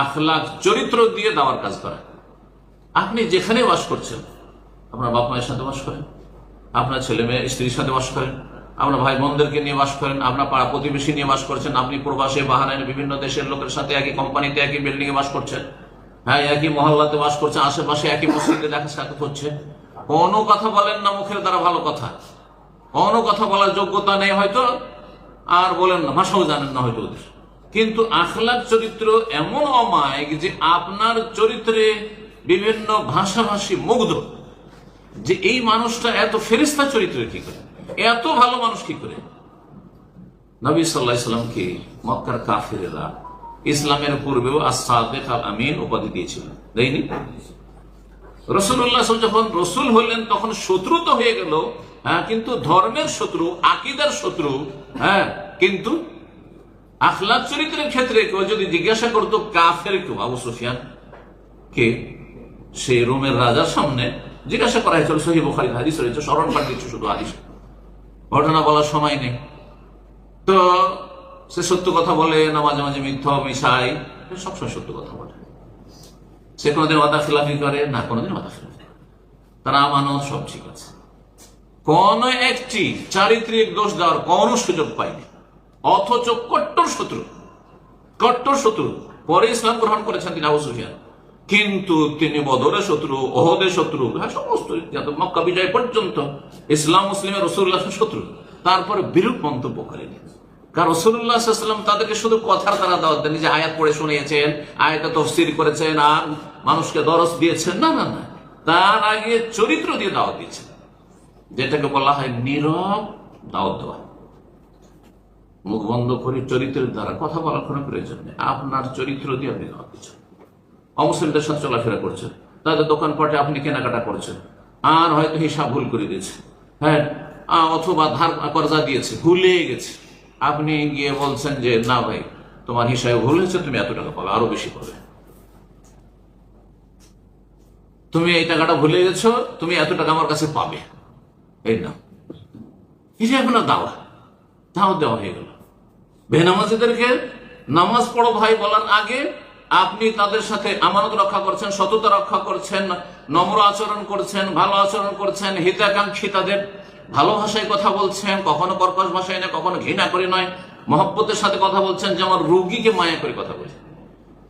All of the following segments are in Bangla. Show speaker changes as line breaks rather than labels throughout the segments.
আখলাখ, চরিত্র দিয়ে দেওয়ার কাজ করা আপনি যেখানে বাস করছেন, আপনার বাপ মায়ের সাথে বাস করেন, আপনার ছেলে মেয়ে, স্ত্রীর সাথে বাস করেন, আপনার ভাই বোনদেরকে নিয়ে বাস করেন, আপনার পাড়া প্রতিবেশী নিয়ে বাস করছেন, আপনি প্রবাসে বাহারাইনে বিভিন্ন দেশের লোকের সাথে একই কোম্পানিতে একই বিল্ডিং এ বাস করছেন হ্যাঁ একই মহল্লাতে বাস করছেন, আশেপাশে একই মসজিদে দেখা সাক্ষাৎ হচ্ছে। কোনো কথা বলেন না মুখের দ্বারা, ভালো কথা। কোনো কথা বলার যোগ্যতা নেই হয়তো, আর বলেন না, ভাষাও জানেন না হয়তো ওদের। কিন্তু আখলাক চরিত্র এমন অমায়িক যে আপনার চরিত্রে বিভিন্ন ভাষাভাষী মুগ্ধ। যে এই মানুষটা এত ফেরিস্তা চরিত্রের কি করে? এত ভালো মানুষ কি করে? নবী সাল্লাহ ইসলামকে মক্কার কাফিরেরা ইসলামের পূর্বেও আসাদেক আল আমিন উপাধি দিয়েছিল, দেয়নি? রসুল্লাহ যখন রসুল হলেন তখন শত্রু তো হয়ে গেল হ্যাঁ কিন্তু ধর্মের শত্রু, আকিদার শত্রু হ্যাঁ কিন্তু আখলাক চরিত্রের ক্ষেত্রে কেউ যদি জিজ্ঞাসা করতো, কাফের কেউ? আবু সুফিয়ান? কে? সে রোমের রাজার সামনে জিজ্ঞাসা করা হয়েছিল সহি বুখারি হাদিস রয়েছে, স্মরণ পাঠ দিচ্ছে শুধু হাদিস। ঘটনা বলার সময় নেই। তো সে সত্য কথা বলে না মাঝে মাঝে মিথ্য, মিশাই সবসময় সত্য কথা বলে। সে কোনোদিন মাথা খিলাফি করে না, কোনোদিন মাথা খিলাফি। তারা আমানত সব ঠিক আছে। কোন একটি চারিত্রিক দোষ দেওয়ার কোনো সুযোগ পায়নি। অথচ কট্টর শত্রু কট্টর শত্রু। পরে ইসলাম গ্রহণ করেছেন তিনি আবু সুফিয়ান। কিন্তু তিনি বদরের শত্রু অহদের শত্রু হ্যাঁ সমস্ত মক্কা বিজয় পর্যন্ত ইসলাম মুসলিমের রসুল্লাহ শত্রু। তারপরে বিরূপ মন্তব্য করেনি কারণ রসুল্লাহাম তাদেরকে শুধু কথার দ্বারা দাওয়াত দেন যে আয়াত পড়ে শুনিয়েছেন, আয়াতে তফসির করেছেন, আর মানুষকে দরস দিয়েছেন। না না না। তার আগে চরিত্র দিয়ে দাওয়াত দিয়েছেন। যেটাকে বলা হয় নীরব দাওয়াত দেওয়া। মুখ বন্ধ করে, চরিত্রের দ্বারা কথা বলার কোনো প্রয়োজন নেই। আপনার চরিত্র দিয়ে আপনি দাওয়াত দিচ্ছেন। অমুসলিমদের সাথে চলাফেরা করছেন। তাদের দোকানপাটে আপনি কেনাকাটা করছেন। আর হয়তো হিসাব ভুল করে দিয়েছে। হ্যাঁ অথবা ধার কর্জা দিয়েছে, ভুলে গেছে। আপনি গিয়ে বলছেন যে, না ভাই, তোমার হিসাবে ভুল হয়েছে, তুমি এত টাকা পাবে, আরও বেশি পাবে। তুমি এই টাকাটা ভুলে গেছো, তুমি এত টাকা আমার কাছে পাবে। এই না এটা এখন দাওয়া দাওয়া দেওয়া হয়ে গেল। বেনামাজিদেরকে নামাজ পড়ো ভাই বলার আগে আপনি তাদের সাথে আমানত রক্ষা করছেন, সততা রক্ষা করছেন, নম্র আচরণ করছেন, ভালো আচরণ করছেন, হিতাকাঙ্ক্ষী তাদের ভালো ভাষায় কথা বলছেন, কখনো কর্কশ ভাষায় না কখনো ঘৃণা করে নয়, মহব্বতের সাথে কথা বলছেন, যে আমার রুগীকে মায়া করে কথা বলছে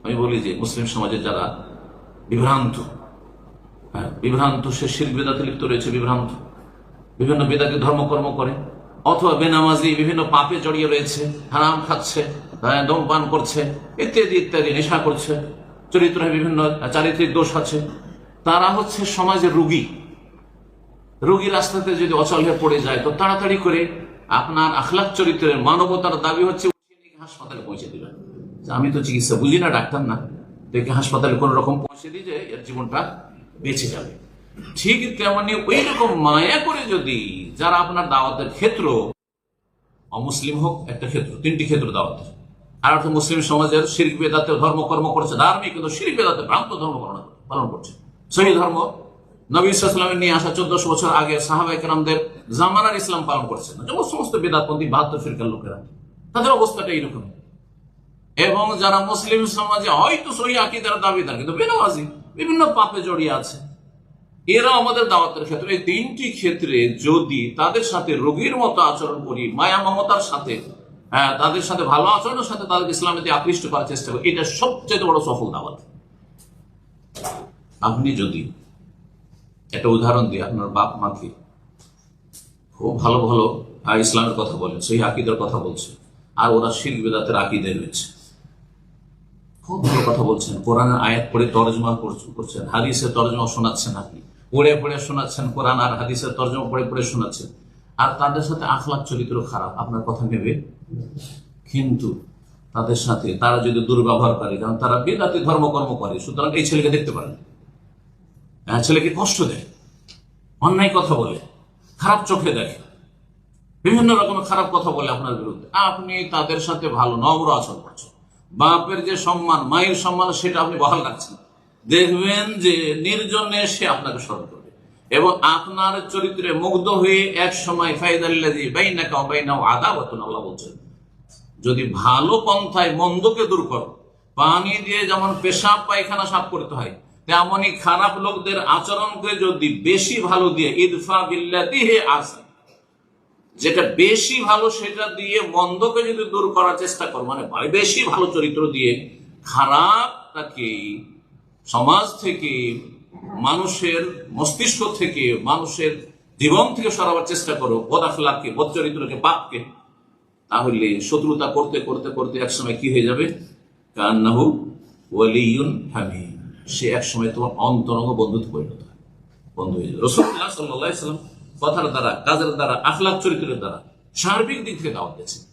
আমি বলি যে, মুসলিম সমাজে যারা বিভ্রান্ত হ্যাঁ বিভ্রান্ত, সে শিল্প বেদাতে লিপ্ত রয়েছে, বিভ্রান্ত। বিভিন্ন বেদাতি ধর্মকর্ম করে। অথবা বেনামাজি বিভিন্ন পাপে জড়িয়ে রয়েছে, হারাম খাচ্ছে ধূমপান করছে, ইত্যাদি ইত্যাদি, নেশা করছে, চরিত্রে বিভিন্ন চারিত্রিক দোষ আছে। তারা হচ্ছে সমাজের রুগী। রুগী রাস্তাতে যদি অচল হয়ে পড়ে যায়, তো তাড়াতাড়ি করে আপনার আখলাক চরিত্রের মানবতার দাবি হচ্ছে হাসপাতালে পৌঁছে দিবেন। আমি তো চিকিৎসা বুঝি না, ডাক্তার না। দেখে হাসপাতালে কোন রকম পৌঁছে দিয়ে যে এর জীবনটা বেঁচে যাবে। ঠিক তেমনি ওই রকম মায়া করে যদি যারা আপনার দাওয়াতের ক্ষেত্র, অমুসলিম হোক একটা ক্ষেত্র, তিনটি ক্ষেত্র দাওয়াতের। আর একটা মুসলিম সমাজের শিরিক বেদাতে ধর্মকর্ম করছে, ধার্মিক কিন্তু শিরিক বেদাতে ভ্রান্ত ধর্ম পালন- করছে। সেই ধর্ম। নবী ইসলামের নিয়ে আসা চোদ্দশো বছর আগে সাহাবাইকরামদের জামানার ইসলাম পালন করছে। না যেমন সমস্ত বেদাতপন্থী বাহাত্তর ফিরকার লোকেরা। তাদের অবস্থাটা এইরকম। এবং যারা মুসলিম সমাজে হয়তো সহি আকিদার দাবিদার, কিন্তু বেনামাজি, বিভিন্ন পাপে জড়িয়ে আছে। এরা আমাদের দাওয়াতের ক্ষেত্রে এই তিনটি ক্ষেত্রে যদি তাদের সাথে রোগীর মতো আচরণ করি মায়া মমতার সাথে হ্যাঁ তাদের সাথে ভালো আচরণের সাথে তাদের ইসলামেতে আকৃষ্ট করার চেষ্টা করি এটা সবচেয়ে বড় সফল দাওয়াত। আপনি যদি একটা উদাহরণ দিই আপনার বাপ মাকে খুব ভালো ভালো আহ, ইসলামের কথা বলেন সেই আকিদের কথা বলছে আর ওরা শিল বেদাতের আকিদে রয়েছে। খুব ভালো কথা বলছেন। কোরআনের আয়াত পড়ে তর্জমা করছ- করছেন। হাদিসের তর্জমা শোনাচ্ছেন আপনি। পড়ে পড়ে শোনাচ্ছেন কোরআন আর হাদিসের তর্জমা পড়ে পড়ে শোনাচ্ছেন। আর তাদের সাথে আখলাখ চরিত্র খারাপ। আপনার কথা নেবে কিন্তু তাদের সাথে তারা যদি দুর্ব্যবহার করে কারণ তারা বেদাতি ধর্মকর্ম করে সুতরাং এই ছেলেকে দেখতে পারেন। হ্যাঁ, ছেলেকে কষ্ট দেয়। অন্যায় কথা বলে। খারাপ চোখে দেখে। বিভিন্ন রকম খারাপ কথা বলে আপনার বিরুদ্ধে। আপনি তাদের সাথে ভালো নম্র আচরণ করছেন। বাপের যে সম্মান, মায়ের সম্মান, সেটা আপনি বহাল রাখছেন। দেখবেন যে নির্জনে সে আপনাকে স্মরণ করবে। এবং আপনার চরিত্রে মুগ্ধ হয়ে এক সময় ফাইদাল্লাজি বাইনাকা ওয়া বাইনাহু আদাওয়াতুন, আল্লাহ বলছেন, যদি ভালো পন্থায় মন্দকে দূর করো, পানি দিয়ে যেমন পেশাব পায়খানা সাফ করতে হয় তেমনই খারাপ লোকদের আচরণকে যদি বেশি ভালো দিয়ে, ইদফা বিল্লাতি হে আসা যেটা বেশি ভালো সেটা দিয়ে মন্দকে যদি দূর করার চেষ্টা কর মানে বেশি ভালো চরিত্র দিয়ে খারাপটাকে সমাজ থেকে, মানুষের মস্তিষ্ক থেকে, মানুষের জীবন থেকে সরাবার চেষ্টা করো বদাফলাকে বদ চরিত্রকে, পাপকে। তাহলে শত্রুতা করতে করতে করতে একসময় কি হয়ে যাবে? কান্নাহু ওয়ালিউন হামিম সে একসময় তোমার অন্তরঙ্গ বন্ধুত্ব পরিণত হয়। বন্ধু হয়ে যাবে। রসুল্লাহ সাল্লাহ সাল্লাম কথার দ্বারা কাজের দ্বারা আখলাক চরিত্রের দ্বারা সার্বিক দিক থেকে দাওয়াত দিয়েছেন।